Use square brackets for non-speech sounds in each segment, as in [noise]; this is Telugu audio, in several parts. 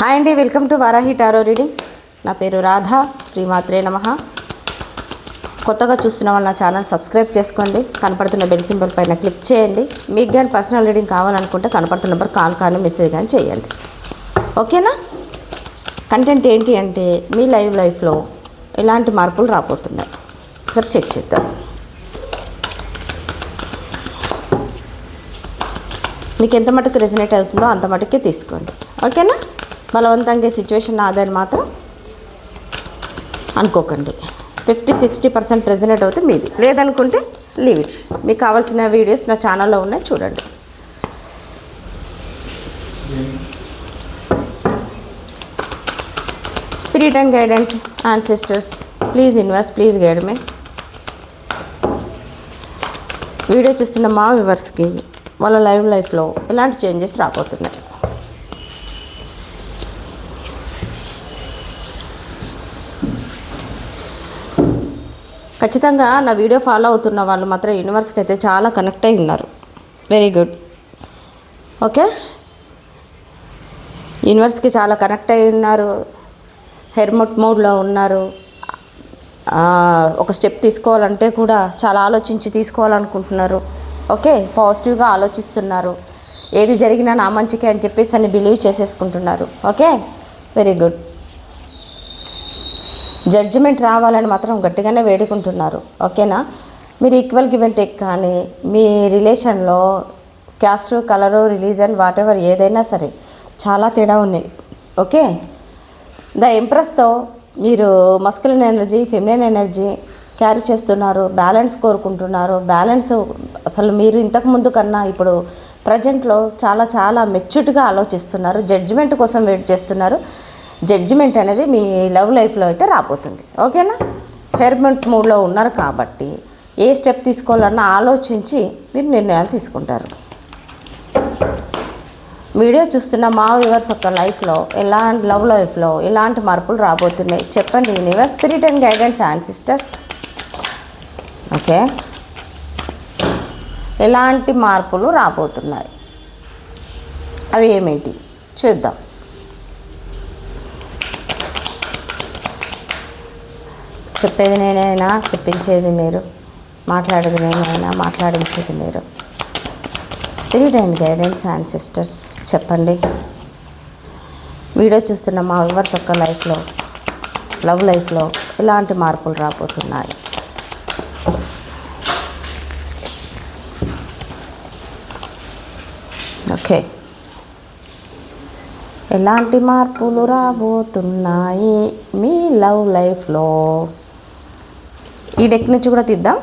హాయ్ అండి welcome to Varahi tarot reading. నా పేరు రాధా శ్రీమాత్రే నమ. కొత్తగా చూస్తున్న వాళ్ళు నా ఛానల్ సబ్స్క్రైబ్ చేసుకోండి. కనపడుతున్న బెల్ సింబల్ పైన క్లిక్ చేయండి. మీకు కానీ పర్సనల్ రీడింగ్ కావాలనుకుంటే కనపడుతున్న నెంబర్ కాల్ కానీ మెసేజ్ కానీ చేయండి. ఓకేనా? కంటెంట్ ఏంటి అంటే మీ లైవ్ లైఫ్లో ఎలాంటి మార్పులు రాబోతున్నాయి? ఒకసారి చెక్ చేద్దాం. మీకు ఎంత మటుకు రెజినేట్ అవుతుందో అంత మటుకే తీసుకోండి. ఓకేనా? బలవంతంగా సిచ్యువేషన్ ఆదాయం మాత్రం అనుకోకండి. ఫిఫ్టీ సిక్స్టీ పర్సెంట్ రెజినేట్ అవుతే మీది. లేదనుకుంటే లీవ్ ఇట్ మీకు కావాల్సిన వీడియోస్ నా ఛానల్లో ఉన్నాయి చూడండి. Spirit and guidance and sisters please invest please guide me video చూస్తున్న మా వ్యూవర్స్కి వాళ్ళ లైవ్ లైఫ్లో ఎలాంటి చేంజెస్ రాబోతున్నాయి. ఖచ్చితంగా నా వీడియో ఫాలో అవుతున్న వాళ్ళు మాత్రం యూనివర్స్కి అయితే చాలా కనెక్ట్ అయి ఉన్నారు. వెరీ గుడ్ ఓకే యూనివర్స్కి చాలా కనెక్ట్ అయి ఉన్నారు. హెర్మోట్ మోడ్లో ఉన్నారు. ఒక స్టెప్ తీసుకోవాలంటే కూడా చాలా ఆలోచించి తీసుకోవాలనుకుంటున్నారు. ఓకే పాజిటివ్గా ఆలోచిస్తున్నారు. ఏది జరిగినా నా మంచికే అని చెప్పేసి అని బిలీవ్ చేసేసుకుంటున్నారు. ఓకే వెరీ గుడ్ జడ్జిమెంట్ రావాలని మాత్రం గట్టిగానే వేడుకుంటున్నారు. ఓకేనా? మీరు ఈక్వల్ గివెన్ టేక్ కానీ మీ రిలేషన్లో caste colour religion whatever ఏదైనా సరే చాలా తేడా ఉన్నాయి. ఓకే? ద ఎంప్రెస్తో మీరు masculine energy feminine energy carry చేస్తున్నారు బ్యాలెన్స్ కోరుకుంటున్నారు బ్యాలెన్స్ అసలు మీరు ఇంతకు ముందు కన్నా ఇప్పుడు ప్రజెంట్లో చాలా చాలా మెచ్యూర్డ్గా ఆలోచిస్తున్నారు జడ్జిమెంట్ కోసం వెయిట్ చేస్తున్నారు. జడ్జిమెంట్ అనేది మీ లవ్ లైఫ్లో అయితే రాబోతుంది. ఓకేనా? హెర్మెంట్ మూడ్లో ఉన్నారు కాబట్టి ఏ స్టెప్ తీసుకోవాలన్నా ఆలోచించి మీరు నిర్ణయాలు తీసుకుంటారు. వీడియో చూస్తున్న మా వ్యూవర్స్ యొక్క లైఫ్లో ఎలాంటి లవ్ లైఫ్లో ఎలాంటి మార్పులు రాబోతున్నాయి చెప్పండి. Universe spirit and guidance and sisters. Okay? ఎలాంటి మార్పులు రాబోతున్నాయి? అవి ఏమిటి? చూద్దాం. చెప్పేది నేనైనా చెప్పించేది మీరు. మాట్లాడేది నేనైనా మాట్లాడించేది మీరు. Spirit and guidance and sisters చెప్పండి. వీడియో చూస్తున్న మా వివర్స్ యొక్క లైఫ్లో లవ్ లైఫ్లో ఎలాంటి మార్పులు రాబోతున్నాయి? ఓకే. ఎలాంటి మార్పులు రాబోతున్నాయి మీ లవ్ లైఫ్లో? ఈ డెక్ నుంచి కూడా తీద్దాం.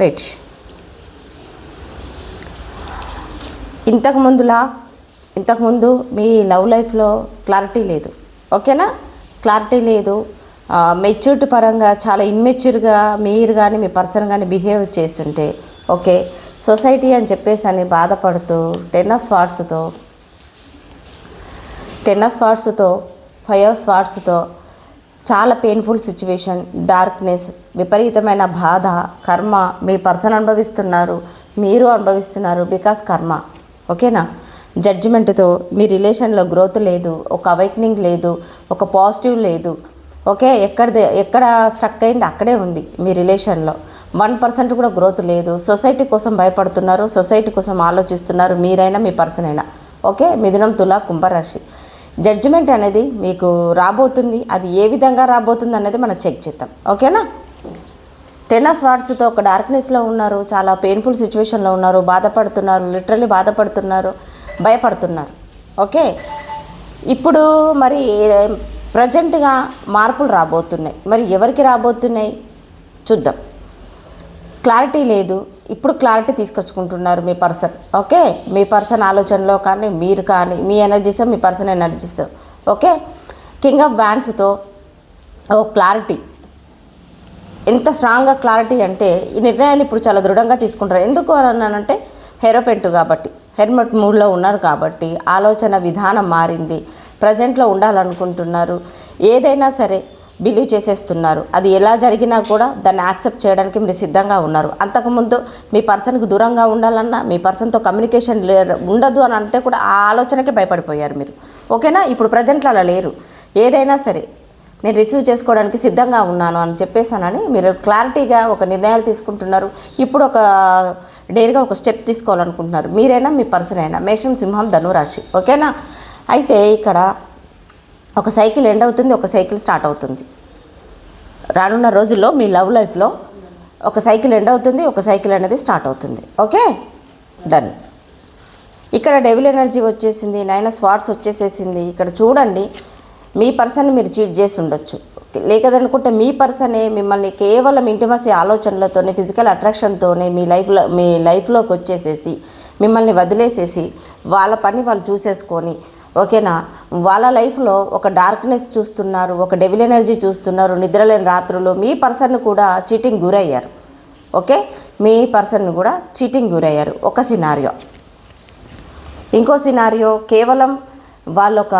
వెయిట్ ఇంతకు ముందులా ఇంతకుముందు మీ లవ్ లైఫ్లో క్లారిటీ లేదు. ఓకేనా క్లారిటీ లేదు. మెచ్యూరిటీ పరంగా చాలా ఇన్మెచ్యూర్గా మీరు కానీ మీ పర్సన్ కానీ బిహేవ్ చేస్తుంటే ఓకే సొసైటీ అని చెప్పేసి అని బాధపడుతూ టెన్నస్ ఆఫ్ టెన్నస్ టెన్ ఫైవ్ ఆఫ్ చాలా పెయిన్ఫుల్ సిచ్యువేషన్ డార్క్నెస్ విపరీతమైన బాధ కర్మ. మీ పర్సన్ అనుభవిస్తున్నారు మీరు అనుభవిస్తున్నారు బికాస్ కర్మ. ఓకేనా? జడ్జిమెంట్తో మీ రిలేషన్లో గ్రోత్ లేదు ఒక అవైక్నింగ్ లేదు ఒక పాజిటివ్ లేదు. ఓకే? ఎక్కడ ఎక్కడ స్టక్ అయింది? అక్కడే ఉంది మీ రిలేషన్లో వన్ పర్సెంట్ కూడా గ్రోత్ లేదు. సొసైటీ కోసం భయపడుతున్నారు సొసైటీ కోసం ఆలోచిస్తున్నారు మీరైనా మీ పర్సన్ అయినా. ఓకే? మిథునం తుల కుంభరాశి. జడ్జిమెంట్ అనేది మీకు రాబోతుంది. అది ఏ విధంగా రాబోతుంది అనేది మనం చెక్ చేద్దాం. ఓకేనా టెన్ ఆఫ్ ఒక డార్క్నెస్లో ఉన్నారు. చాలా పెయిన్ఫుల్ సిచ్యువేషన్లో ఉన్నారు. బాధపడుతున్నారు. లిటరలీ బాధపడుతున్నారు. భయపడుతున్నారు. ఓకే ఇప్పుడు మరి ప్రజెంట్గా మార్పులు రాబోతున్నాయి. మరి ఎవరికి రాబోతున్నాయి? చూద్దాం. క్లారిటీ లేదు. ఇప్పుడు క్లారిటీ తీసుకొచ్చుకుంటున్నారు మీ పర్సన్. ఓకే? మీ పర్సన్ ఆలోచనలో కానీ మీరు కానీ మీ energies me person energies. Okay? King of బ్యాండ్స్తో ఓ క్లారిటీ. ఎంత స్ట్రాంగ్గా క్లారిటీ అంటే ఈ నిర్ణయాలు ఇప్పుడు చాలా దృఢంగా తీసుకుంటారు. ఎందుకు అని అన్నానంటే హెరోపెంట్ కాబట్టి. హెర్మెట్ మూడ్లో ఉన్నారు కాబట్టి ఆలోచన విధానం మారింది. ప్రజెంట్లో ఉండాలనుకుంటున్నారు. ఏదైనా సరే బిలీవ్ చేసేస్తున్నారు. అది ఎలా జరిగినా కూడా దాన్ని యాక్సెప్ట్ చేయడానికి మీరు సిద్ధంగా ఉన్నారు. అంతకుముందు మీ పర్సన్కి దూరంగా ఉండాలన్నా మీ పర్సన్తో కమ్యూనికేషన్ లే ఉండదు అని అంటే కూడా ఆ ఆలోచనకే భయపడిపోయారు మీరు. ఓకేనా? ఇప్పుడు ప్రజెంట్లో అలా లేరు. ఏదైనా సరే నేను రిసీవ్ చేసుకోవడానికి సిద్ధంగా ఉన్నాను అని చెప్పేసానని మీరు క్లారిటీగా ఒక నిర్ణయాలు తీసుకుంటున్నారు. ఇప్పుడు ఒక డేర్గా ఒక స్టెప్ తీసుకోవాలనుకుంటున్నారు. మీరైనా మీ పర్సన్ అయినా మేషం సింహం ధనురాశి. ఓకేనా? అయితే ఇక్కడ ఒక సైకిల్ ఎండ్ అవుతుంది ఒక సైకిల్ స్టార్ట్ అవుతుంది. రానున్న రోజుల్లో మీ లవ్ లైఫ్లో ఒక సైకిల్ ఎండ్ అవుతుంది ఒక సైకిల్ అనేది స్టార్ట్ అవుతుంది. ఓకే? డన్. ఇక్కడ డెవిల్ ఎనర్జీ వచ్చేసింది నైన్ స్వార్ట్స్ వచ్చేసేసింది. ఇక్కడ చూడండి మీ పర్సన్ మీరు చీట్ చేసి ఉండొచ్చు. లేకదనుకుంటే మీ పర్సనే మిమ్మల్ని కేవలం ఇంటిమసీ ఆలోచనలతోనే ఫిజికల్ అట్రాక్షన్తోనే మీ లైఫ్లో మీ లైఫ్లోకి వచ్చేసేసి మిమ్మల్ని వదిలేసేసి వాళ్ళ పని వాళ్ళు చూసేసుకొని ఓకేనా? వాళ్ళ లైఫ్లో ఒక డార్క్నెస్ చూస్తున్నారు ఒక డెవిల్ ఎనర్జీ చూస్తున్నారు నిద్రలేని రాత్రులు మీ పర్సన్ కూడా చీటింగ్ గురయ్యారు. ఓకే? మీ పర్సన్ కూడా చీటింగ్ గురయ్యారు. ఒక సినారియో. ఇంకో సినారియో కేవలం వాళ్ళొక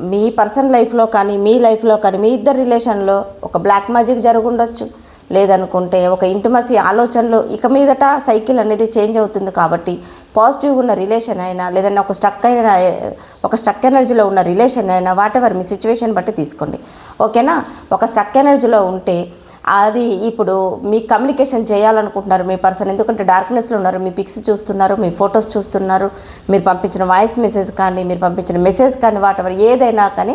మీ పర్సన్ లైఫ్లో కానీ మీ లైఫ్లో కానీ మీ ఇద్దరు రిలేషన్లో ఒక బ్లాక్ మ్యాజిక్ జరుగుండొచ్చు. లేదనుకుంటే ఒక ఇంటిమసీ ఆలోచనలు ఇక మీదట సైకిల్ అనేది చేంజ్ అవుతుంది కాబట్టి పాజిటివ్గా ఉన్న రిలేషన్ అయినా లేదన్నా ఒక స్టక్ అయిన ఒక స్టక్ ఎనర్జీలో ఉన్న రిలేషన్ అయినా వాట్ ఎవర్ మీ సిచ్యువేషన్ బట్టి తీసుకోండి. ఓకేనా ఒక స్టక్ ఎనర్జీలో ఉంటే అది ఇప్పుడు మీ కమ్యూనికేషన్ చేయాలనుకుంటున్నారు మీ పర్సన్ ఎందుకంటే డార్క్నెస్లో ఉన్నారు మీ పిక్స్ చూస్తున్నారు మీ ఫొటోస్ చూస్తున్నారు మీరు పంపించిన వాయిస్ మెసేజ్ కానీ మీరు పంపించిన మెసేజ్ కానీ వాటెవర్ ఏదైనా కానీ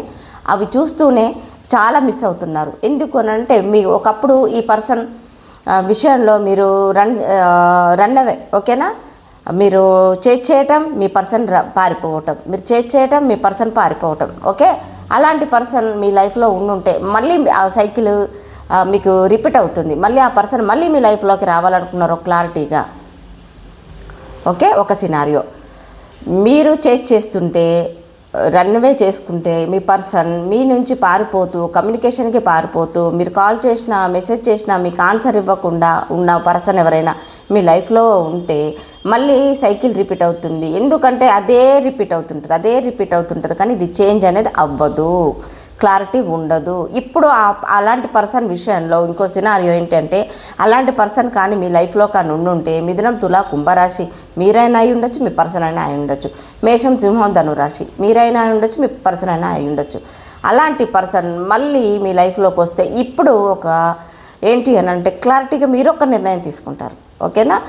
అవి చూస్తూనే చాలా మిస్ అవుతున్నారు. ఎందుకు అని అంటే మీ ఒకప్పుడు ఈ పర్సన్ విషయంలో మీరు రన్ రన్ అవే ఓకేనా? మీరు చేజ్ చేయటం మీ పర్సన్ పారిపోవటం. మీరు చేజ్ చేయటం మీ పర్సన్ పారిపోవటం ఓకే? అలాంటి పర్సన్ మీ లైఫ్లో ఉండుంటే మళ్ళీ ఆ సైకిల్ మీకు రిపీట్ అవుతుంది. మళ్ళీ ఆ పర్సన్ మళ్ళీ మీ లైఫ్లోకి రావాలనుకున్నారు క్లారిటీగా. ఓకే? ఒక సినారియో. మీరు చేజ్ చేస్తుంటే రన్వే చేసుకుంటే మీ పర్సన్ మీ నుంచి పారిపోతూ కమ్యూనికేషన్కి పారిపోతూ మీరు కాల్ చేసినా మెసేజ్ చేసినా మీకు ఆన్సర్ ఇవ్వకుండా ఉన్న పర్సన్ ఎవరైనా మీ లైఫ్లో ఉంటే మళ్ళీ సైకిల్ రిపీట్ అవుతుంది. ఎందుకంటే అదే రిపీట్ అవుతుంటుంది అదే రిపీట్ అవుతుంటుంది కానీ ఇది చేంజ్ అనేది అవ్వదు. క్లారిటీ ఉండదు. ఇప్పుడు ఆ- అలాంటి పర్సన్ విషయంలో ఇంకో సినారియో ఏంటంటే అలాంటి పర్సన్ కానీ మీ లైఫ్లో కానీ ఉండుంటే మిథునం తులా కుంభరాశి మీరైనా అయి ఉండొచ్చు మీ పర్సన్ అయినా అయి ఉండొచ్చు. మేషం సింహం ధనురాశి మీరైనా అయి ఉండొచ్చు మీ పర్సన్ అయినా అయి ఉండొచ్చు. అలాంటి పర్సన్ మళ్ళీ మీ లైఫ్లోకి వస్తే ఇప్పుడు ఒక ఏంటి అని అంటే క్లారిటీగా మీరు ఒక నిర్ణయం తీసుకుంటారు. ఓకేనా?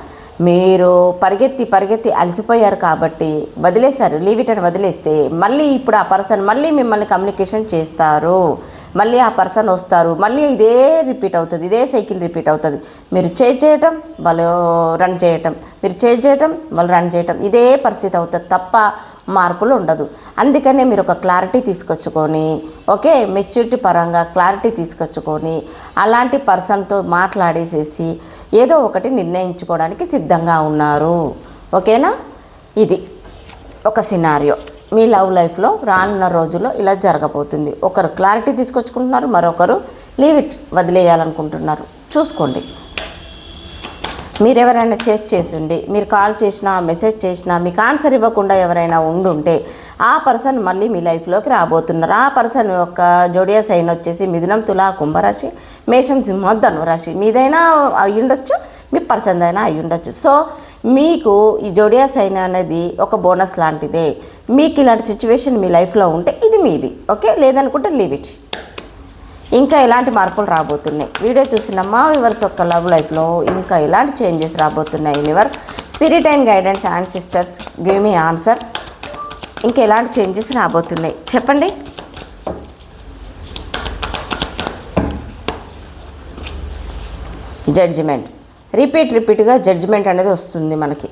మీరు పరిగెత్తి పరిగెత్తి అలసిపోయారు కాబట్టి వదిలేశారు. లీవ్ ఇట్ అని వదిలేస్తే మళ్ళీ ఇప్పుడు ఆ పర్సన్ మళ్ళీ మిమ్మల్ని కమ్యూనికేషన్ చేస్తారు. మళ్ళీ ఆ పర్సన్ వస్తారు. మళ్ళీ ఇదే రిపీట్ అవుతుంది. ఇదే సైకిల్ రిపీట్ అవుతుంది. మీరు చేయటం వాళ్ళు రన్ చేయటం. మీరు చేజ్ చేయటం వాళ్ళు రన్ చేయటం. ఇదే పరిస్థితి అవుతుంది తప్ప మార్పులు ఉండదు. అందుకనే మీరు ఒక క్లారిటీ తీసుకొచ్చుకొని ఓకే మెచ్యూరిటీ పరంగా క్లారిటీ తీసుకొచ్చుకొని అలాంటి పర్సన్తో మాట్లాడేసేసి ఏదో ఒకటి నిర్ణయించుకోవడానికి సిద్ధంగా ఉన్నారు. ఓకేనా? ఇది ఒక సినారియో. మీ లవ్ లైఫ్లో రానున్న రోజుల్లో ఇలా జరగబోతుంది. ఒకరు క్లారిటీ తీసుకొచ్చుకుంటున్నారు మరొకరు లీవ్ ఇట్ వదిలేయాలనుకుంటున్నారు. చూసుకోండి. మీరు ఎవరైనా చేసి చేసిండి మీరు కాల్ చేసినా మెసేజ్ చేసినా మీకు ఆన్సర్ ఇవ్వకుండా ఎవరైనా ఉండుంటే ఆ పర్సన్ మళ్ళీ మీ లైఫ్లోకి రాబోతున్నారు. ఆ పర్సన్ యొక్క జోడియా సైన్ వచ్చేసి మిథునం తులా కుంభరాశి మేషం సింహం ధనురాశి. మీదైనా అయి ఉండొచ్చు మీ పర్సన్ అయినా అయి ఉండొచ్చు సో మీకు ఈ జోడియా సైన్ అనేది ఒక బోనస్ లాంటిదే. మీకు ఇలాంటి సిచ్యువేషన్ మీ లైఫ్లో ఉంటే ఇది మీది ఓకే? లేదనుకుంటే లీవ్ ఇట్ ఇంకా ఎలాంటి మార్పులు రాబోతున్నాయి? వీడియో చూసిన మా వివర్స్ యొక్క లవ్ లైఫ్లో ఇంకా ఎలాంటి చేంజెస్ రాబోతున్నాయి? Universe spirit and guidance and sisters give me answer. ఇంకా ఎలాంటి చేంజెస్ రాబోతున్నాయి? చెప్పండి. జడ్జిమెంట్. రిపీట్ రిపీట్గా జడ్జిమెంట్ అనేది వస్తుంది మనకి.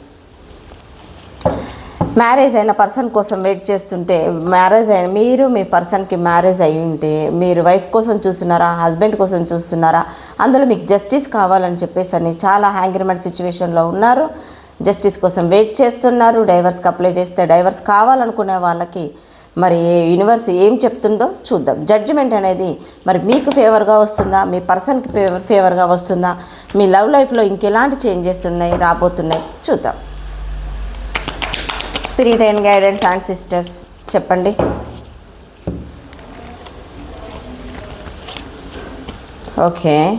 మ్యారేజ్ అయిన పర్సన్ కోసం వెయిట్ చేస్తుంటే మ్యారేజ్ అయిన మీరు మీ పర్సన్కి మ్యారేజ్ అయి ఉంటే మీరు వైఫ్ కోసం చూస్తున్నారా హస్బెండ్ కోసం చూస్తున్నారా? అందులో మీకు జస్టిస్ కావాలని చెప్పేసి అని చాలా హ్యాంగ్రిమెంట్ సిచ్యువేషన్లో ఉన్నారు. జస్టిస్ కోసం వెయిట్ చేస్తున్నారు. డైవర్స్కి అప్లై చేస్తే డైవర్స్ కావాలనుకునే వాళ్ళకి మరి యూనివర్స్ ఏం చెప్తుందో చూద్దాం. జడ్జిమెంట్ అనేది మరి మీకు ఫేవర్గా వస్తుందా? మీ పర్సన్కి ఫేవర్ ఫేవర్గా వస్తుందా? మీ లవ్ లైఫ్లో ఇంకెలాంటి చేంజెస్ ఉన్నాయి రాబోతున్నాయి చూద్దాం. Spirit and guidance and sisters చెప్పండి. ఓకే.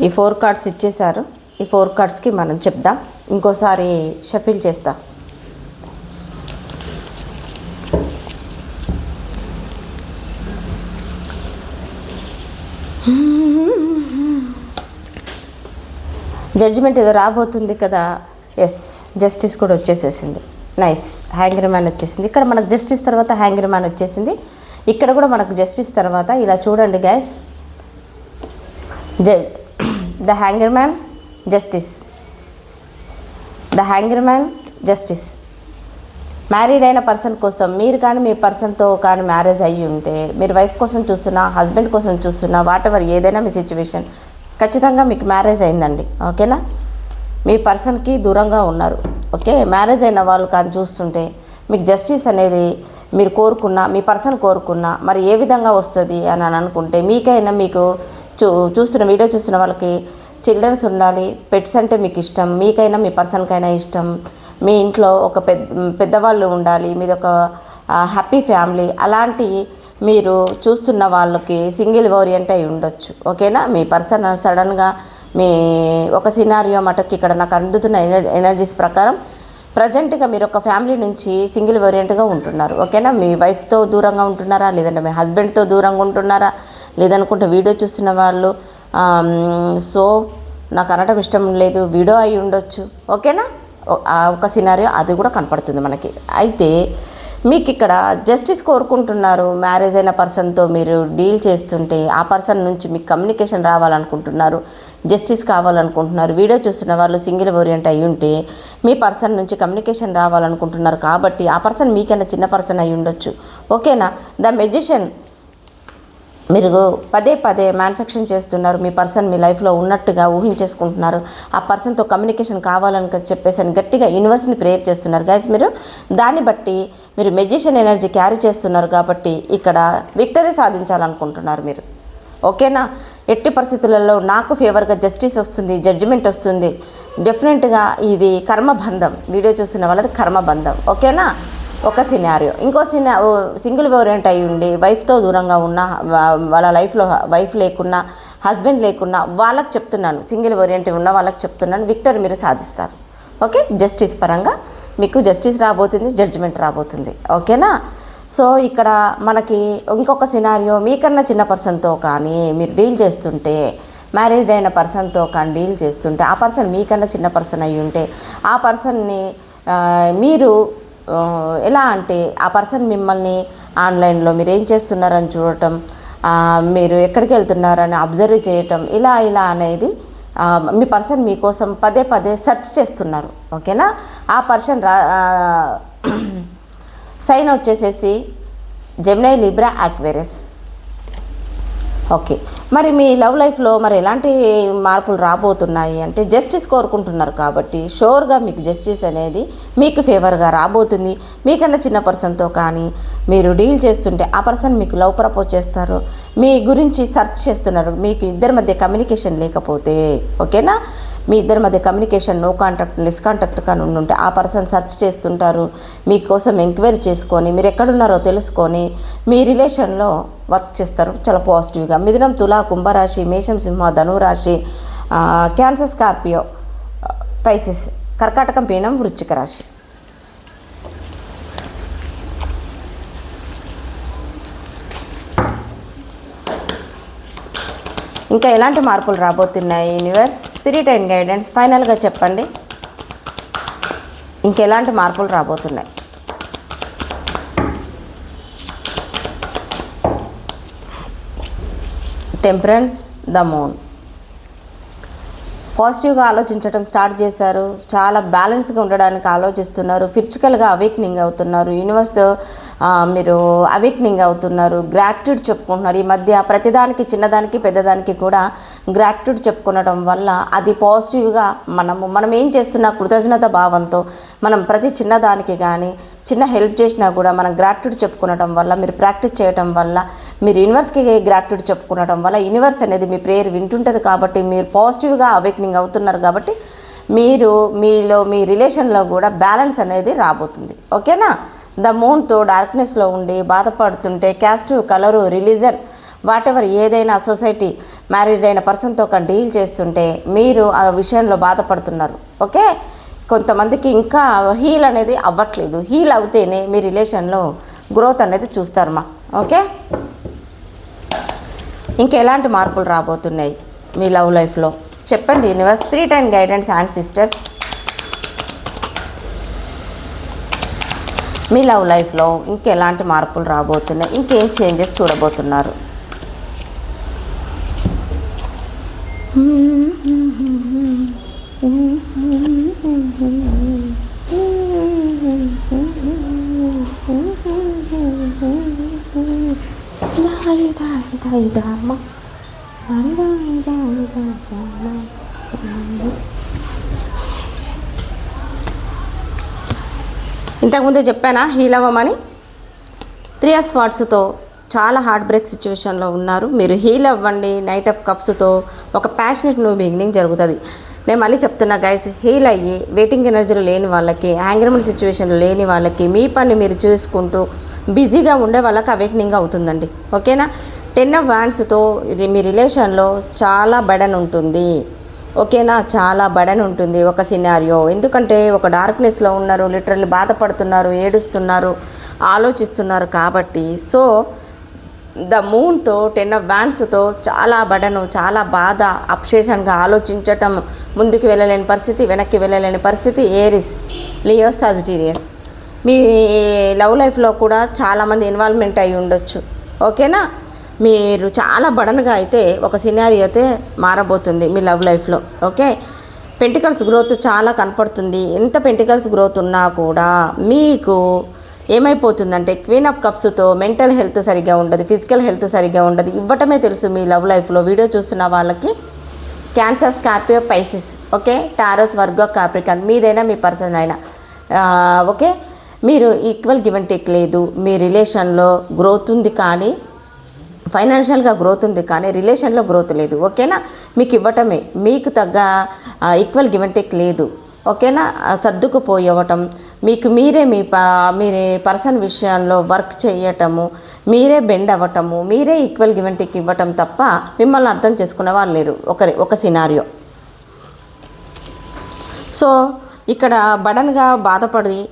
ఈ ఫోర్ కార్డ్స్ ఇచ్చేశారు. ఈ ఫోర్ కార్డ్స్కి మనం చెప్దాం. ఇంకోసారి షఫిల్ చేస్తాం. జడ్జిమెంట్ ఏదో రాబోతుంది కదా? ఎస్ జస్టిస్ కూడా వచ్చేసేసింది. నైస్ హ్యాంగర్ మ్యాన్ వచ్చేసింది. ఇక్కడ మనకు జస్టిస్ తర్వాత హ్యాంగర్ మ్యాన్ వచ్చేసింది. ఇక్కడ కూడా మనకు జస్టిస్ తర్వాత ఇలా చూడండి గ్యాస్ జ the hanger man justice the hanger man justice married అయిన పర్సన్ కోసం మీరు కానీ మీ పర్సన్తో కానీ మ్యారేజ్ అయ్యి ఉంటే మీరు వైఫ్ కోసం చూస్తున్నా హస్బెండ్ కోసం చూస్తున్నా వాట్ ఎవర్ ఏదైనా మీ సిచ్యువేషన్ ఖచ్చితంగా మీకు మ్యారేజ్ అయిందండి ఓకేనా? మీ పర్సన్కి దూరంగా ఉన్నారు ఓకే? మ్యారేజ్ అయిన వాళ్ళు కానీ చూస్తుంటే మీకు జస్టిస్ అనేది మీరు కోరుకున్న మీ పర్సన్ కోరుకున్న మరి ఏ విధంగా వస్తుంది అని అని అనుకుంటే మీకైనా మీకు చూ చూస్తున్న వీడియో చూస్తున్న వాళ్ళకి చిల్డ్రన్స్ ఉండాలి పెట్స్ అంటే మీకు ఇష్టం మీకైనా మీ పర్సన్కైనా ఇష్టం మీ ఇంట్లో ఒక పెద్ద పెద్దవాళ్ళు ఉండాలి మీది ఒక హ్యాపీ ఫ్యామిలీ అలాంటి మీరు చూస్తున్న వాళ్ళకి సింగిల్ ఓరియంట్ అయి ఉండొచ్చు. ఓకేనా? మీ పర్సన్ సడన్గా మీ ఒక సినారియో మటుకు ఇక్కడ నాకు అందుతున్న ఎనర్జీస్ ప్రకారం ప్రజెంట్గా మీరు ఒక ఫ్యామిలీ నుంచి సింగిల్ వేరియంట్గా ఉంటున్నారు. ఓకేనా? మీ వైఫ్తో దూరంగా ఉంటున్నారా? లేదంటే మీ హస్బెండ్తో దూరంగా ఉంటున్నారా? లేదనుకుంటే వీడియో చూస్తున్న వాళ్ళు సో నాకు అనటం ఇష్టం లేదు వీడియో అయి ఉండొచ్చు. ఓకేనా? ఒక సినారియో అది కూడా కనపడుతుంది మనకి. అయితే మీకు ఇక్కడ జస్టిస్ కోరుకుంటున్నారు మ్యారేజ్ అయిన పర్సన్తో మీరు డీల్ చేస్తుంటే ఆ పర్సన్ నుంచి మీకు కమ్యూనికేషన్ రావాలనుకుంటున్నారు జస్టిస్ కావాలనుకుంటున్నారు. వీడియో చూస్తున్న వాళ్ళు సింగిల్ ఓరియంట్ అయి ఉంటే మీ పర్సన్ నుంచి కమ్యూనికేషన్ రావాలనుకుంటున్నారు కాబట్టి ఆ పర్సన్ మీకైనా చిన్న పర్సన్ అయి ఉండొచ్చు. ఓకేనా ద మెజిషియన్ మీరు పదే పదే మ్యానుఫ్యాక్చరింగ్ చేస్తున్నారు. మీ పర్సన్ మీ లైఫ్లో ఉన్నట్టుగా ఊహించేసుకుంటున్నారు. ఆ పర్సన్తో కమ్యూనికేషన్ కావాలని చెప్పేసి అని గట్టిగా యూనివర్స్ని ప్రేయర్ చేస్తున్నారు. గైస్ మీరు దాన్ని బట్టి మీరు మెజిషియన్ ఎనర్జీ క్యారీ చేస్తున్నారు కాబట్టి ఇక్కడ విక్టరీ సాధించాలనుకుంటున్నారు మీరు. ఓకేనా ఎట్టి పరిస్థితులలో నాకు ఫేవర్గా జస్టిస్ వస్తుంది జడ్జిమెంట్ వస్తుంది. డెఫినెట్గా ఇది కర్మబంధం వీడియో చూస్తున్న వాళ్ళది కర్మబంధం ఓకేనా ఒక సినారియో ఇంకో సినా సింగిల్ ఓరియంట్ అయి ఉండి వైఫ్తో దూరంగా ఉన్న వాళ్ళ లైఫ్లో వైఫ్ లేకున్నా హస్బెండ్ లేకున్నా వాళ్ళకి చెప్తున్నాను. సింగిల్ ఓరియంట్ ఉన్న వాళ్ళకి చెప్తున్నాను. విక్టర్ మీరు సాధిస్తారు. ఓకే? జస్టిస్ పరంగా మీకు జస్టిస్ రాబోతుంది జడ్జిమెంట్ రాబోతుంది. ఓకేనా? సో ఇక్కడ మనకి ఇంకొక సినారియో మీకన్నా చిన్న పర్సన్తో కానీ మీరు డీల్ చేస్తుంటే మ్యారేజ్ అయిన పర్సన్తో కానీ డీల్ చేస్తుంటే ఆ పర్సన్ మీకన్నా చిన్న పర్సన్ అయి ఉంటే ఆ పర్సన్ని మీరు ఎలా అంటే ఆ పర్సన్ మిమ్మల్ని ఆన్లైన్లో మీరు ఏం చేస్తున్నారని చూడటం మీరు ఎక్కడికి వెళ్తున్నారని అబ్జర్వ్ చేయటం ఇలా ఇలా అనేది మీ పర్సన్ మీకోసం పదే పదే సెర్చ్ చేస్తున్నారు ఓకేనా? ఆ పర్సన్ రా [clears throat] సైన్ వచ్చేసేసి జెమినై లిబ్రా యాక్వేరియస్ ఓకే. మరి మీ లవ్ లైఫ్లో మరి ఎలాంటి మార్పులు రాబోతున్నాయి? అంటే జస్టిస్ కోరుకుంటున్నారు కాబట్టి షోర్గా మీకు జస్టిస్ అనేది మీకు ఫేవర్గా రాబోతుంది. మీకన్నా చిన్న పర్సన్తో కానీ మీరు డీల్ చేస్తుంటే ఆ పర్సన్ మీకు లవ్ ప్రపోజ్ చేస్తారు. మీ గురించి సెర్చ్ చేస్తున్నారు. మీకు ఇద్దరి మధ్య కమ్యూనికేషన్ లేకపోతే. ఓకేనా? మీ ఇద్దరి మధ్య communication no contact less contact కానీ ఉంటే ఆ పర్సన్ సెర్చ్ చేస్తుంటారు. మీకోసం ఎంక్వైరీ చేసుకొని మీరు ఎక్కడున్నారో తెలుసుకొని మీ రిలేషన్లో వర్క్ చేస్తారు. చాలా పాజిటివ్గా మిథునం తులా కుంభరాశి మేషం సింహ ధనురాశి క్యాన్సర్ స్కార్పియో పైసెస్ కర్కాటకం పీనం వృచ్చిక రాశి. ఇంకా ఎలాంటి మార్పులు రాబోతున్నాయి? యూనివర్స్ స్పిరిట్ అండ్ గైడెన్స్ ఫైనల్గా చెప్పండి. ఇంకెలాంటి మార్పులు రాబోతున్నాయి? టెంపరెన్స్ ద మూన్ పాజిటివ్గా ఆలోచించడం స్టార్ట్ చేశారు. చాలా బ్యాలెన్స్గా ఉండడానికి ఆలోచిస్తున్నారు. ఫిజికల్గా అవేక్నింగ్ అవుతున్నారు. యూనివర్స్తో మీరు అవేక్నింగ్ అవుతున్నారు. గ్రాట్యూడ్ చెప్పుకుంటున్నారు. ఈ మధ్య ప్రతిదానికి చిన్నదానికి పెద్దదానికి కూడా గ్రాట్యూడ్ చెప్పుకునడం వల్ల అది పాజిటివ్గా మనము మనం ఏం చేస్తున్నా కృతజ్ఞత భావంతో మనం ప్రతి చిన్నదానికి కానీ చిన్న హెల్ప్ చేసినా కూడా మనం గ్రాట్యూడ్ చెప్పుకునడం వల్ల మీరు ప్రాక్టీస్ చేయడం వల్ల మీరు యూనివర్స్కి గ్రాట్యూడ్ చెప్పుకునడం వల్ల యూనివర్స్ అనేది మీ ప్రేయర్ వింటుంటుంది కాబట్టి మీరు పాజిటివ్గా అవేక్నింగ్ అవుతున్నారు కాబట్టి మీరు మీలో మీ రిలేషన్లో కూడా బ్యాలెన్స్ అనేది రాబోతుంది. ఓకేనా ద మూన్తో డార్క్నెస్లో ఉండి బాధపడుతుంటే caste colour religion whatever ఏదైనా సొసైటీ మ్యారీడ్ అయిన పర్సన్తో ఒక డీల్ చేస్తుంటే మీరు ఆ విషయంలో బాధపడుతున్నారు. ఓకే కొంతమందికి ఇంకా హీల్ అనేది అవ్వట్లేదు. హీల్ అవుతేనే మీ రిలేషన్లో గ్రోత్ అనేది చూస్తారమ్మా ఓకే ఇంకెలాంటి మార్పులు రాబోతున్నాయి మీ లవ్ లైఫ్లో? చెప్పండి universe spirit and guidance and sisters. Me love లైఫ్లో ఇంకెలాంటి మార్పులు రాబోతున్నాయి? ఇంకేం చేంజెస్ చూడబోతున్నారు? [laughs] ఇంతకుముందే చెప్పానా హీల్ అవ్వమని త్రీ అస్ వాట్స్తో చాలా హార్ట్ బ్రేక్ సిచ్యువేషన్లో ఉన్నారు. మీరు హీల్ అవ్వండి నైట్ ఆఫ్ కప్స్తో ఒక ప్యాషనెట్ న్యూ బిగినింగ్ జరుగుతుంది. నేను మళ్ళీ చెప్తున్నా గైస్ హీల్ అయ్యి వెయిటింగ్ ఎనర్జీలు లేని వాళ్ళకి యాంగ్రమెంట్ సిచ్యువేషన్లో లేని వాళ్ళకి మీ పని మీరు చూసుకుంటూ బిజీగా ఉండే వాళ్ళకి అవేక్నింగ్ అవుతుందండి. ఓకేనా టెన్ ఆఫ్ వ్యాండ్స్తో మీ రిలేషన్లో చాలా బడన్ ఉంటుంది. ఓకేనా చాలా బడన్ ఉంటుంది ఒక సినారియో ఎందుకంటే ఒక డార్క్నెస్లో ఉన్నారు లిటరల్లీ బాధపడుతున్నారు ఏడుస్తున్నారు ఆలోచిస్తున్నారు కాబట్టి సో ద మూన్తో టెన్ ఆఫ్ బ్యాండ్స్తో చాలా బడను చాలా బాధ అప్సేషన్గా ఆలోచించటం ముందుకు వెళ్ళలేని పరిస్థితి వెనక్కి వెళ్ళలేని పరిస్థితి ఏరిస్ లియో సాజిటీరియస్. మీ లవ్ లైఫ్లో కూడా చాలామంది ఇన్వాల్వ్మెంట్ అయి ఉండొచ్చు. ఓకేనా? మీరు చాలా బడన్గా అయితే ఒక సినారీ అయితే మారబోతుంది మీ లవ్ లైఫ్లో ఓకే? పెంటికల్స్ గ్రోత్ చాలా కనపడుతుంది. ఎంత పెంటికల్స్ గ్రోత్ ఉన్నా కూడా మీకు ఏమైపోతుందంటే క్వీన్ ఆఫ్ కప్స్తో మెంటల్ హెల్త్ సరిగ్గా ఉండదు ఫిజికల్ హెల్త్ సరిగ్గా ఉండదు. ఇవ్వటమే తెలుసు మీ లవ్ లైఫ్లో వీడియో చూస్తున్న వాళ్ళకి Cancer Scorpio Pisces okay Taurus Virgo Capricorn మీదైనా మీ పర్సన్ అయినా. ఓకే మీరు ఈక్వల్ గివెన్ టేక్ లేదు. మీ రిలేషన్లో గ్రోత్ ఉంది కానీ ఫైనాన్షియల్గా గ్రోత్ ఉంది కానీ రిలేషన్లో గ్రోత్ లేదు ఓకేనా మీకు ఇవ్వటమే. మీకు తగ్గ ఈక్వల్ గివెన్ టేక్ లేదు. ఓకేనా? సర్దుకుపోయవటం మీకు మీరే మీ ప మీ పర్సన్ విషయంలో వర్క్ చేయటము మీరే బెండ్ అవ్వటము మీరే ఈక్వల్ గివెన్ ఇవ్వటం తప్ప మిమ్మల్ని అర్థం చేసుకునే వాళ్ళు లేరు. ఒకరి ఒక సినారియో. సో ఇక్కడ బడన్గా బాధపడి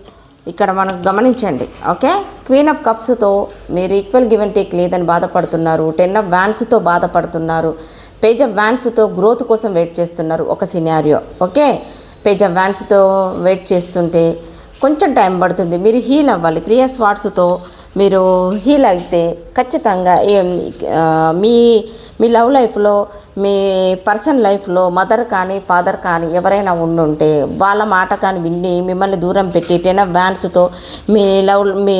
ఇక్కడ మనం గమనించండి. ఓకే? క్వీన్ ఆఫ్ కప్స్తో మీరు ఈక్వల్ గివెన్ టేక్ లేదని బాధపడుతున్నారు. టెన్ ఆఫ్ వ్యాన్స్తో బాధపడుతున్నారు. పేజ్ ఆఫ్ వ్యాన్స్తో గ్రోత్ కోసం వెయిట్ చేస్తున్నారు ఒక సినారియో. ఓకే? పేజ్ ఆఫ్ వ్యాన్స్తో వెయిట్ చేస్తుంటే కొంచెం టైం పడుతుంది. మీరు హీల్ అవ్వాలి. త్రీ ఇయర్స్ వాట్స్తో మీరు హీల్ అయితే ఖచ్చితంగా మీ మీ లవ్ లైఫ్లో మీ పర్సన్ లైఫ్లో మదర్ కానీ ఫాదర్ కానీ ఎవరైనా ఉండుంటే వాళ్ళ మాట కానీ విని మిమ్మల్ని దూరం పెట్టి టెన్ వ్యాన్స్తో మీ లవ్ మీ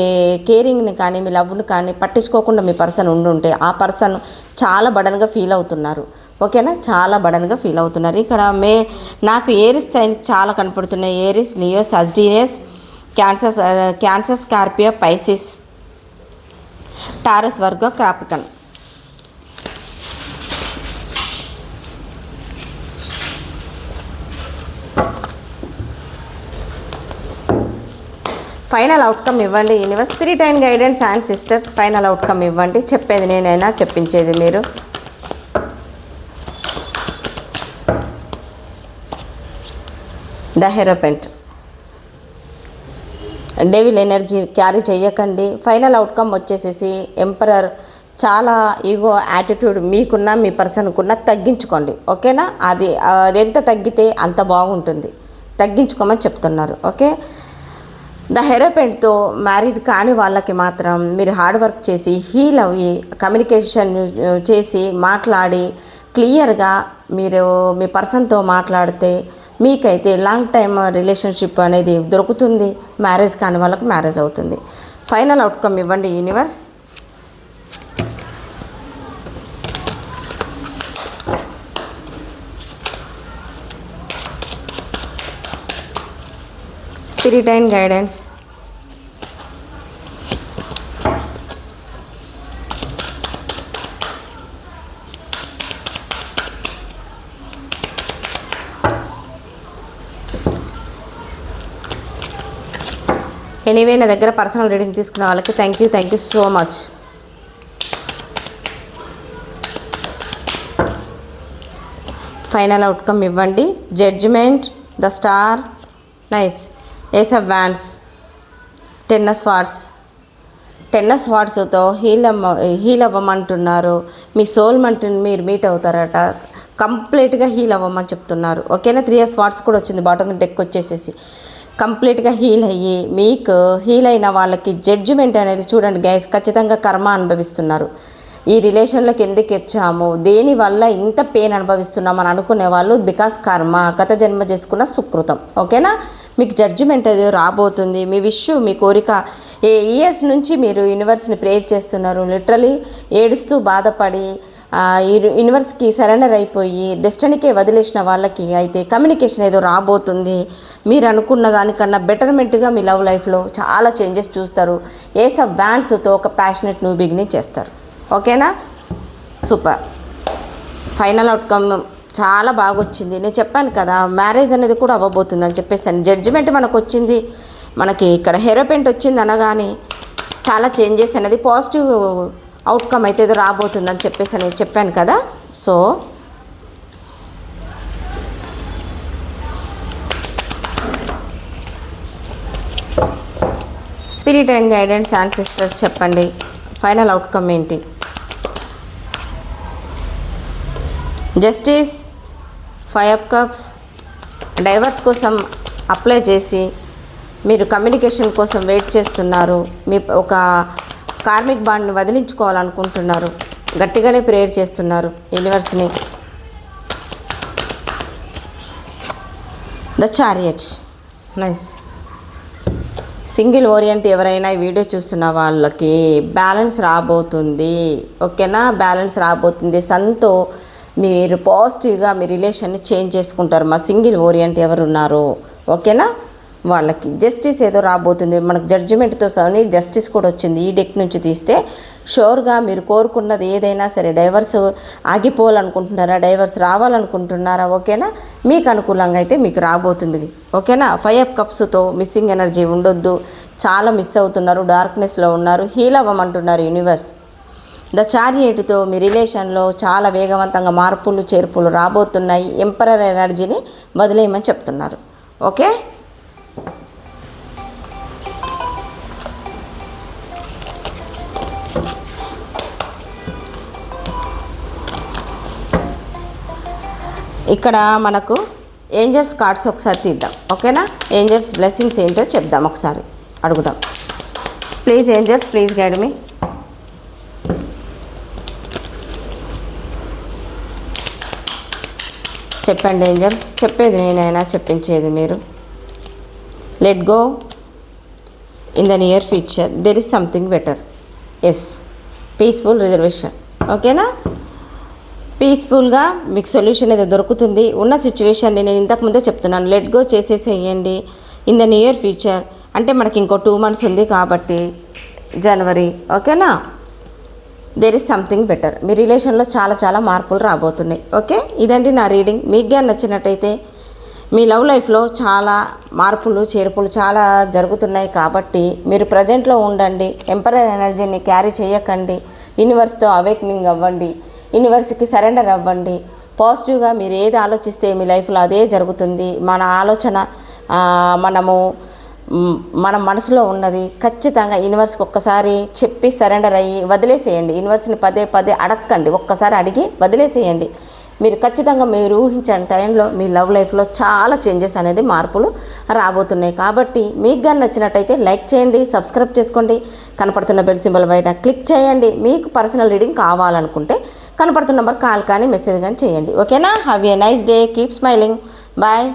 కేరింగ్ని కానీ మీ లవ్ని కానీ పట్టించుకోకుండా మీ పర్సన్ ఉండుంటే ఆ పర్సన్ చాలా బడన్గా ఫీల్ అవుతున్నారు. ఓకేనా? చాలా బడన్గా ఫీల్ అవుతున్నారు. ఇక్కడ మే నాకు ఏరిస్ సైన్స్ చాలా కనపడుతున్నాయి. Aries Leo Sagittarius Cancer Cancer Scorpio Pisces Taurus Virgo Capricorn. Final outcome ఇవ్వండి. Universe three time guidance and sisters final outcome ఇవ్వండి. చెప్పేది నేనైనా చెప్పించేది మీరు. The hierophant. Devil energy carry చేయకండి ఫైనల్ అవుట్కమ్ వచ్చేసేసి ఎంపరర్ చాలా ఈగో యాటిట్యూడ్ మీకున్న మీ పర్సన్కున్న తగ్గించుకోండి. ఓకేనా? అది అది ఎంత తగ్గితే అంత బాగుంటుంది. తగ్గించుకోమని చెప్తున్నారు. ఓకే? ద హెరోపెంట్తో మ్యారీడ్ కాని వాళ్ళకి మాత్రం మీరు హార్డ్ వర్క్ చేసి హీల్ అయ్యి కమ్యూనికేషన్ చేసి మాట్లాడి క్లియర్గా మీరు మీ పర్సన్తో మాట్లాడితే మీకైతే లాంగ్ టైమ్ రిలేషన్షిప్ అనేది దొరుకుతుంది మ్యారేజ్ కాని వాళ్ళకు మ్యారేజ్ అవుతుంది. ఫైనల్ అవుట్కమ్ ఇవ్వండి universe spirit and guidance anyway నా దగ్గర పర్సనల్ రీడింగ్ తీసుకున్న వాళ్ళకి thank you thank you so much final outcome ఇవ్వండి. Judgement the star nice ace of wands ten of wands టెన్నస్ వాట్స్తో హీల్ అమ్మ హీల్ అవ్వమంటున్నారు. మీ సోల్ మంట్ మీరు మీట్ అవుతారట. కంప్లీట్గా హీల్ అవ్వమని చెప్తున్నారు. ఓకేనా త్రీ ఇయర్స్ వాట్స్ కూడా వచ్చింది. బాటమ్ డెక్ వచ్చేసేసి. కంప్లీట్గా హీల్ అయ్యి మీకు హీల్ అయిన వాళ్ళకి జడ్జిమెంట్ అనేది చూడండి గైస్ ఖచ్చితంగా కర్మ అనుభవిస్తున్నారు. ఈ రిలేషన్లోకి ఎందుకు వచ్చాము? దేనివల్ల ఇంత పెయిన్ అనుభవిస్తున్నాం అని అనుకునే వాళ్ళు బికాస్ కర్మ గత జన్మ చేసుకున్న సుకృతం. ఓకేనా? మీకు జడ్జిమెంట్ అది రాబోతుంది. మీ విష్ మీ కోరిక ఏ ఇయర్స్ నుంచి మీరు యూనివర్స్ని ప్రేయర్ చేస్తున్నారు? లిటరలీ ఏడుస్తూ బాధపడి యూనివర్స్కి సరెండర్ అయిపోయి డెస్టినీకే వదిలేసిన వాళ్ళకి అయితే కమ్యూనికేషన్ ఏదో రాబోతుంది. మీరు అనుకున్న దానికన్నా బెటర్మెంట్గా మీ లవ్ లైఫ్లో చాలా చేంజెస్ చూస్తారు. ఏస ఆఫ్ బ్యాండ్స్తో ఒక ప్యాషనెట్ న్యూ బిగినింగ్ చేస్తారు. ఓకేనా సూపర్ ఫైనల్ అవుట్కమ్ చాలా బాగా వచ్చింది నేను చెప్పాను కదా మ్యారేజ్ అనేది కూడా అవ్వబోతుంది అని చెప్పేసాను. జడ్జిమెంట్ మనకు వచ్చింది మనకి ఇక్కడ హెరోపెంట్ వచ్చింది అనగానే చాలా చేంజెస్ అనేది పాజిటివ్ అవుట్కమ్ అయితే ఏదో రాబోతుందని చెప్పేసి నేను చెప్పాను కదా. So spirit and guidance and చెప్పండి. ఫైనల్ అవుట్కమ్ ఏంటి? Justice five of cups divorce కోసం అప్లై చేసి మీరు కమ్యూనికేషన్ కోసం వెయిట్ చేస్తున్నారు. మీ ఒక కార్మిక్ బాండ్ని వదిలించుకోవాలనుకుంటున్నారు. గట్టిగానే ప్రేయర్ చేస్తున్నారు యూనివర్స్ని. The chariot. నైస్. సింగిల్ ఓరియంట్ ఎవరైనా ఈ వీడియో చూస్తున్న వాళ్ళకి బ్యాలెన్స్ రాబోతుంది. ఓకేనా? బ్యాలెన్స్ రాబోతుంది. సంతో మీరు పాజిటివ్గా మీ రిలేషన్ని చేంజ్ చేసుకుంటారు. మా సింగిల్ ఓరియంట్ ఎవరు ఉన్నారో ఓకేనా? వాళ్ళకి. జస్టిస్ ఏదో రాబోతుంది. మనకు జడ్జిమెంట్తో సహా జస్టిస్ కూడా వచ్చింది. ఈ డెక్ నుంచి తీస్తే షోర్గా మీరు కోరుకున్నది ఏదైనా సరే డైవర్స్ ఆగిపోవాలనుకుంటున్నారా డైవర్స్ రావాలనుకుంటున్నారా ఓకేనా మీకు అనుకూలంగా అయితే మీకు రాబోతుంది. ఓకేనా ఫైవ్ అప్ కప్స్తో మిస్సింగ్ ఎనర్జీ ఉండొద్దు. చాలా మిస్ అవుతున్నారు. డార్క్నెస్లో ఉన్నారు. హీల్ అవ్వమంటున్నారు యూనివర్స్ ద చారియట్తో మీ రిలేషన్లో చాలా వేగవంతంగా మార్పులు చేర్పులు రాబోతున్నాయి. ఎంపరర్ ఎనర్జీని వదిలేయమని చెప్తున్నారు. ఓకే ఇక్కడ మనకు ఏంజల్స్ కార్డ్స్ ఒకసారి తీద్దాం. ఓకేనా? ఏంజల్స్ బ్లెస్సింగ్స్ ఏంటో చెప్దాం ఒకసారి. అడుగుదాం. Please angels please guide me. చెప్పండి ఏంజల్స్. చెప్పేది నేనైనా చెప్పించేది మీరు. Let go in the near future there is something better as peaceful reservation ఓకేనా? పీస్ఫుల్గా మీకు సొల్యూషన్ అయితే దొరుకుతుంది. ఉన్న సిచ్యువేషన్ని నేను ఇంతకుముందే చెప్తున్నాను. లెట్ గో చేసేసేయండి ఇన్ ద నియర్ ఫ్యూచర్. అంటే మనకి ఇంకో టూ మంత్స్ ఉంది కాబట్టి జనవరి. ఓకేనా? దేర్ ఇస్ సంథింగ్ బెటర్ మీ రిలేషన్లో చాలా చాలా మార్పులు రాబోతున్నాయి. ఓకే? ఇదండి నా రీడింగ్. మీకు కానీ నచ్చినట్టయితే మీ లవ్ లైఫ్లో చాలా మార్పులు చేర్పులు చాలా జరుగుతున్నాయి కాబట్టి మీరు ప్రజెంట్లో ఉండండి. ఎంపరర్ ఎనర్జీని క్యారీ చేయకండి. యూనివర్స్తో అవేక్నింగ్ అవ్వండి. యూనివర్స్కి సరెండర్ అవ్వండి. పాజిటివ్గా మీరు ఏది ఆలోచిస్తే మీ లైఫ్లో అదే జరుగుతుంది. మన ఆలోచన మనము మన మనసులో ఉన్నది ఖచ్చితంగా యూనివర్స్కి ఒక్కసారి చెప్పి సరెండర్ అయ్యి వదిలేసేయండి. యూనివర్స్ని పదే పదే అడగండి ఒక్కసారి అడిగి వదిలేసేయండి. మీరు ఖచ్చితంగా మీరు ఊహించని టైంలో మీ లవ్ లైఫ్లో చాలా చేంజెస్ అనేది మార్పులు రాబోతున్నాయి. కాబట్టి మీకు కానీ నచ్చినట్టయితే లైక్ చేయండి సబ్స్క్రైబ్ చేసుకోండి. కనపడుతున్న బెల్ సింబల్ బయట క్లిక్ చేయండి. మీకు పర్సనల్ రీడింగ్ కావాలనుకుంటే కనపడుతున్న నెంబర్ కాల్ కానీ మెసేజ్ కానీ చేయండి. ఓకేనా? Have a nice day keep smiling bye